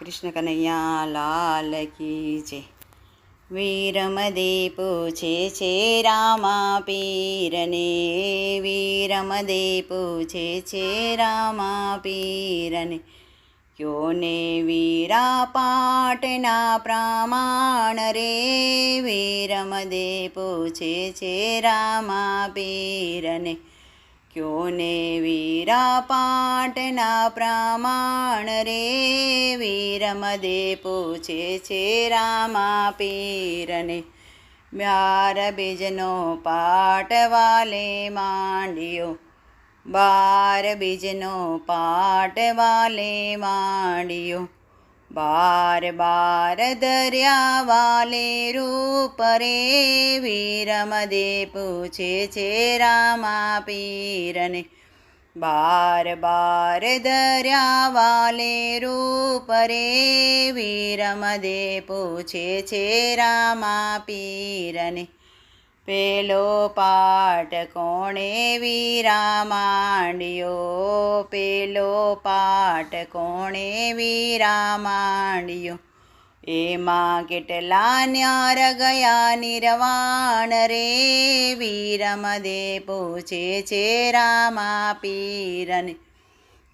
કૃષ્ણ કનૈયા લાલ કી જય. વીરમદે પૂછે છે રામા પીરને વીરમદે પૂછે છે રામા પીરને યોને વીરા પાટના પ્રમાણ રે. વીરમદે પૂછે છે રામા પીરને ક્યોને વીરા પાટના પ્રમાણ રે વીરમદે પૂછે છે રામા પીરને બ્યાર બીજનો પાટ વાલે માંડ્યો બાર બીજનો પાટ વાલે માંડ્યો બાર બાર દરિયા વાલે રૂપ રે વીરમદે પૂછે છે રામા પીરને બાર બાર દરિયા વાલે રૂપ રે વીરમદે પૂછે છે રામા પીરને પેલો પાઠ કોણે વીરા માંડ્યો પેલો પાઠ કોણે વીરા માંડ્યો એમાં કેટલા ન્યાર ગયા નિર્વાણ રે? વીરમદે પૂછે છે રામા પીરને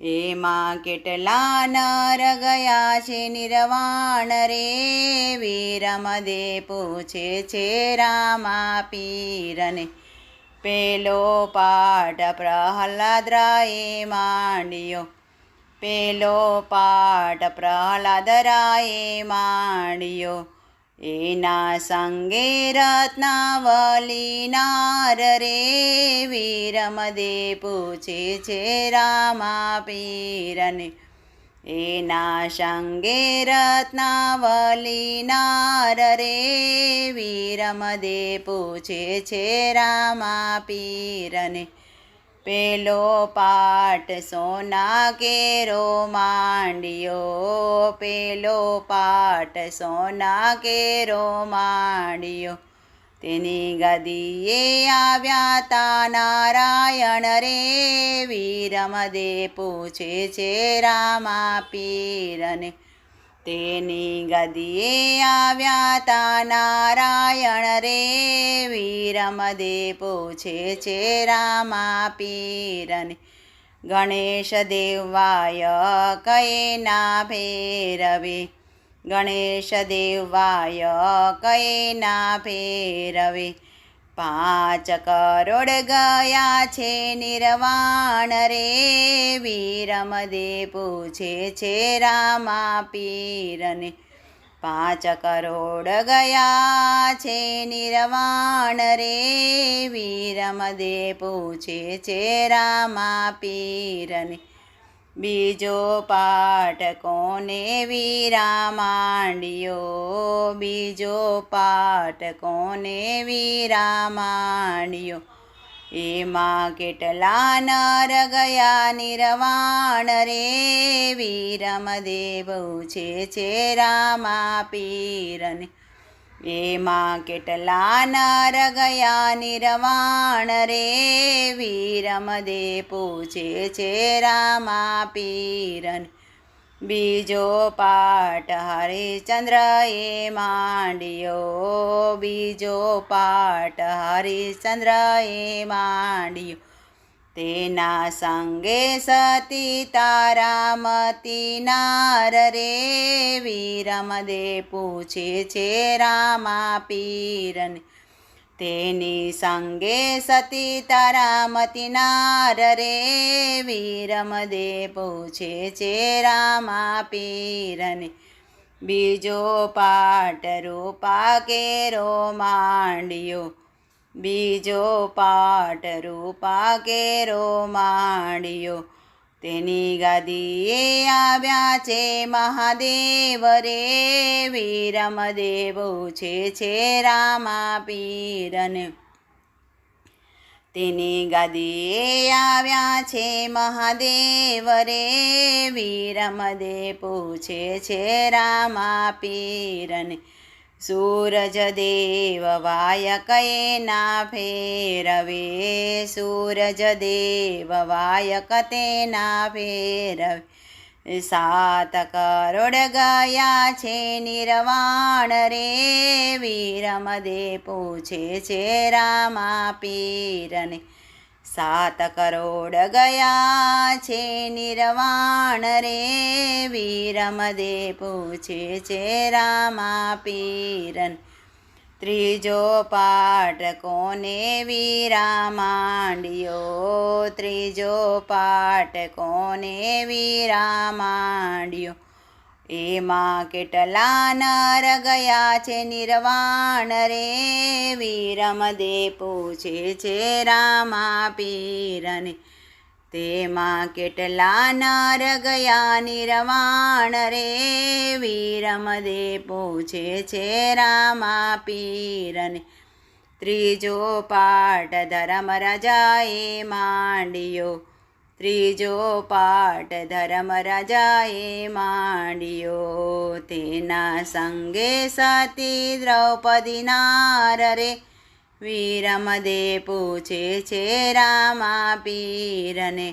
એમાં કેટલા નર ગયા છે નિર્વાણ રે? વીરમદે પૂછે છે રામા પીરને પેલો પાઠ પ્રહલાદરાએ માંડ્યો. પેલો પાઠ પ્રહલાદરાએ માંડ્યો. એના સંગે રત્નાવલી નાર રે, વીરમદે પૂછે છે રામા પીરને એના સંગે રત્નાવલી નાર રે, વીરમદે પૂછે છે રામા પીરને પેલો પાટ સોના કેરો માંડ્યો. પેલો પાટ સોના કેરો માંડ્યો. તેની ગદીએ આવ્યા તા નારાયણ રે. વીરમદે પૂછે છે રામા પીરને. તેની ગદીએ આવ્યા તા નારાયણ રે. વીરમદે પૂછે છે રામા પીરને ગણેશ દેવાય કયે ના ભેરવે ગણેશ દેવાય કયે ના ભેરવે પાંચ કરોડ ગયા છે નિર્વાણ રે. વીરમદે પૂછે છે રામા પીરને પાંચ કરોડ ગયા છે નિર્વાણ રે. વીરમદે પૂછે છે રામા પીરને બીજો પાઠ કોને વીરા માંડ્યો બીજો પાઠ કોને વીરા માંડ્યો એમાં કેટલા નર ગયા નિર્વાણ રે? વીરમદે પૂછે છે રામા પીરને એમાં કેટલા નર ગયા નિર્વાણ રે વીરમદે પૂછે છે રામા પીરન બીજો પાઠ હરિચંદ્ર એ માંડ્યો બીજો પાઠ હરિચંદ્ર એ માંડ્યો તેના સંગે સતી તારામતી નાર રે વીરમદે પૂછે છે રામા પીરને તેની સંગે સતી તારામતી નાર રે વીરમદે પૂછે છે રામા પીરને બીજો પાટ રૂપા કેરો માંડ્યો. બીજો પાટ રૂપા કેરો માંડ્યો. તેની ગાદીએ આવ્યા છે મહાદેવ રે, વીરમદેવ છે છે રામા પીરને તેની ગાદીએ આવ્યા છે મહાદેવ રે વીરમદે પૂછે છે રામા પીરને સૂરજ દેવ વાય કયે ના ફેરવે સૂરજ દેવ વાય કતે ના ફેરવે સાત કરોડ ગયા છે નિર્વાણ રે વીરમદે પૂછે છે રામા પીરને સાત કરોડ ગયા છે નિર્વાણ રે. વીરમદે પૂછે છે રામા પીરન ત્રીજો પાઠ કોને વીરા માંડ્યો ત્રીજો પાઠ કોને વીરા માંડ્યો એમાં કેટલા નર ગયા છે નિર્વાણ રે. વીરમદે પૂછે છે રામા પીરને તેમાં કેટલા નર ગયા નિર્વાણ રે. વીરમદે પૂછે છે રામા પીરને ત્રીજો પાઠ ધર્મ રજાએ માંડ્યો. ત્રીજો પાઠ ધર્મ રાજાએ માંડ્યો. તેના સંગે સતી દ્રૌપદી નાર રે વીરમદે પૂછે છે, રામા પીરને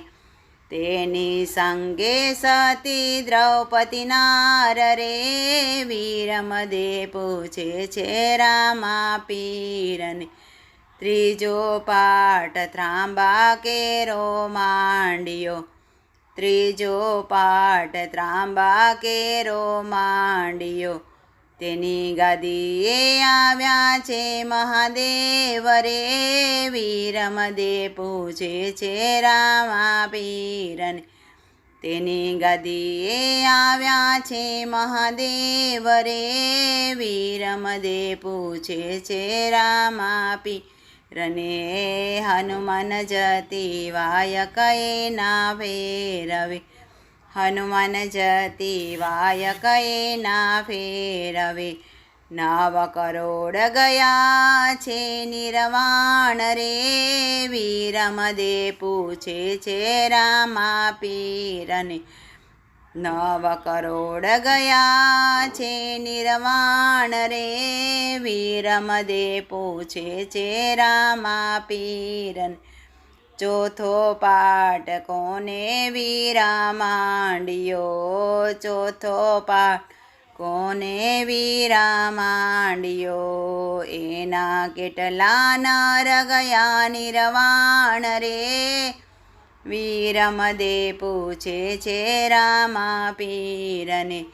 તેની સંગે સતી દ્રૌપદી નાર રે વીરમદે પૂછે છે, રામા પીરને ત્રીજો પાઠ ત્રાંબા કેરો માંડ્યો. ત્રીજો પાઠ ત્રાંબા કેરો માંડ્યો. તેની ગાદીએ આવ્યા છે મહાદેવ રે વીરમદે પૂછે છે રામા પીરને તેની ગાદીએ આવ્યા છે મહાદેવ રે વીરમદે પૂછે છે રામા પીરને હનુમાન જતી વાય કએ ના ફેરવે હનુમાન જતી વાય કએ ના ફેરવે નવ કરોડ ગયા છે નિર્વાણ રે વીરમદે પૂછે છે પીરને નવ કરોડ ગયા છે નિર્વાણ રે. વીરમદે પૂછે છે રામા પીરન ચોથો પાઠ કોને વીરા માંડ્યો ચોથો પાઠ કોને વીરા માંડ્યો એના કેટલા નર ગયા નિર્વાણ રે. વીરમદે પૂછે છે રામા પીરને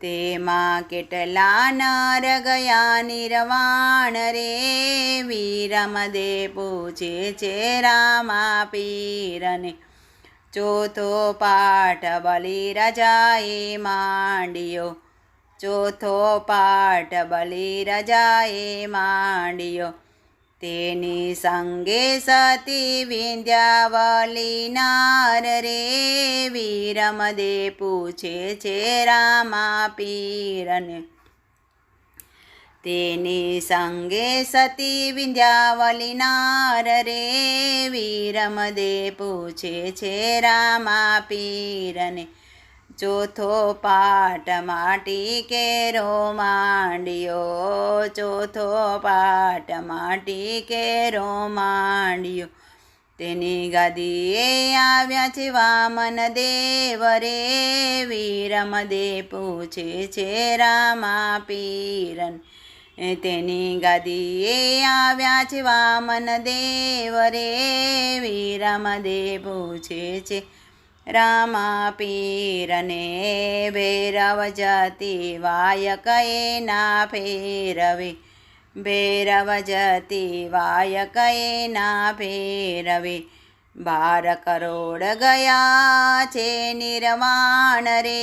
તેમાં કેટલા નર ગયા નિર્વાણ રે? વીરમદે પૂછે છે રામા પીરને ચોથો પાઠ બલી રજાએ માંડ્યો, ચોથો પાઠ બલી રજાએ માંડ્યો તેની સંગે સતી વિંધ્યાવલી નાર રે વીરમદે પૂછે છે રામા પીરને તેની સંગે સતી વિંધ્યાવલી નાર રે વીરમદે પૂછે છે રામા પીરને ચોથો પાઠ માટી કેરો માંડ્યો. ચોથો પાઠ માટી કેરો માંડ્યો. તેની ગાદીએ આવ્યા છે વામન દેવ રે. વીરમદે પૂછે છે રામા પીરન તેની ગાદીએ આવ્યા છે વામન દેવ રે. વીરમદે પૂછે છે રામા પીરને ભૈરવ જતી વાય કએ ના ફેરવે ભૈરવ જતી વાય કએ ના ફેરવે બાર કરોડ ગયા છે નિર્વાણ રે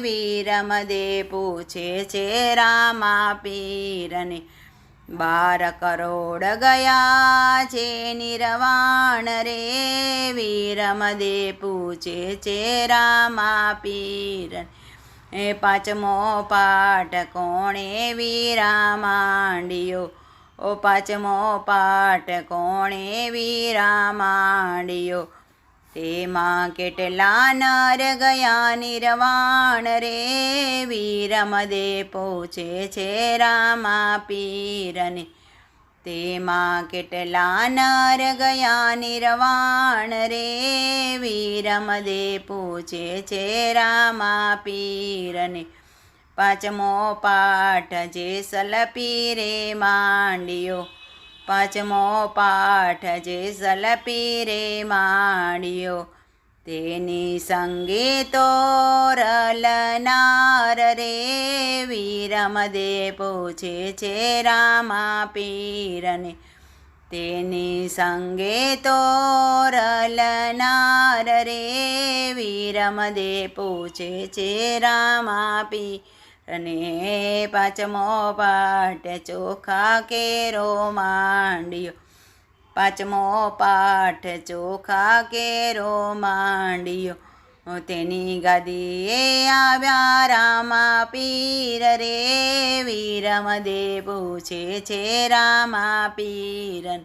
વીરમદે પૂછે છે રામા પીરને બાર કરોડ ગયા છે નિરવાણ રે, વીરમદે પૂછે છે રામા પીર. એ પાંચમો પાઠ કોણે વીરા માંડ્યો ઓ પાંચમો પાઠ કોણે વીરા માંડ્યો તેમાં કેટલા નર ગયા નિર્વાણ રે. વીરમદે પૂછે છે રામા પીરને તેમાં કેટલા નર ગયા નિર્વાણ રે. વીરમદે પૂછે છે રામા પીરને પાંચમો પાઠ જે સલપી રે માંડ્યો. પાંચમો પાઠ જે સલ પીરે માણ્યો તેની સંગીતો તોરલનાર રે. વીરમદે પૂછે છે રામા પીરને તેની સંગીતો રલનાર રે. વીરમદે પૂછે છે રામા પીરને પાંચમો પાઠ ચોખા કેરો માંડ્યો. પાંચમો પાઠ ચોખા કેરો માંડ્યો. તેની ગાદીએ આવ્યા રામા પીર રે વીરમદે પૂછે છે રામા પીરન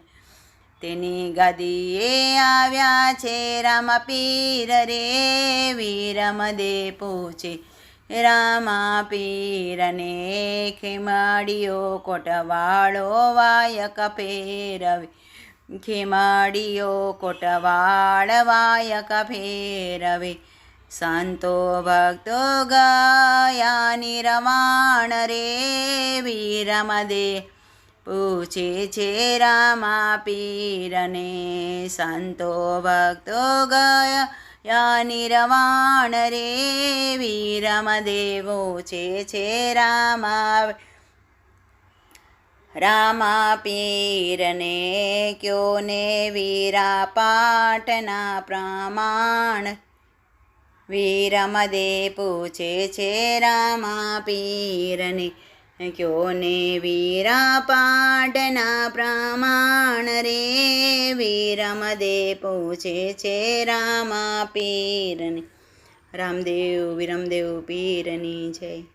તેની ગાદીએ આવ્યા છે રામા પીર રે વીરમદે પૂછે રામા પીરને ખેમાડીઓ કોટવાળો વાયક ફેરવે. ખેમાડીઓ કોટવાળ વાયક ફેરવે. સંતો ભક્તો ગયા નિરવાણ રે વીરમદે. પૂછે છે રામા પીરને સંતો ભક્તો ગયા નિરવાણ રે વીરમદેવો છે છે રામા રામા પીરને ક્યો ને વીરા પાટના પ્રમાણ વીરમદે પૂછે છે રામા પીરને ને વીરા પાટના પ્રમાણ રે વીરમદે પૂછે છે રામા પીરની રામદેવ વિરમદેવ પીરની જય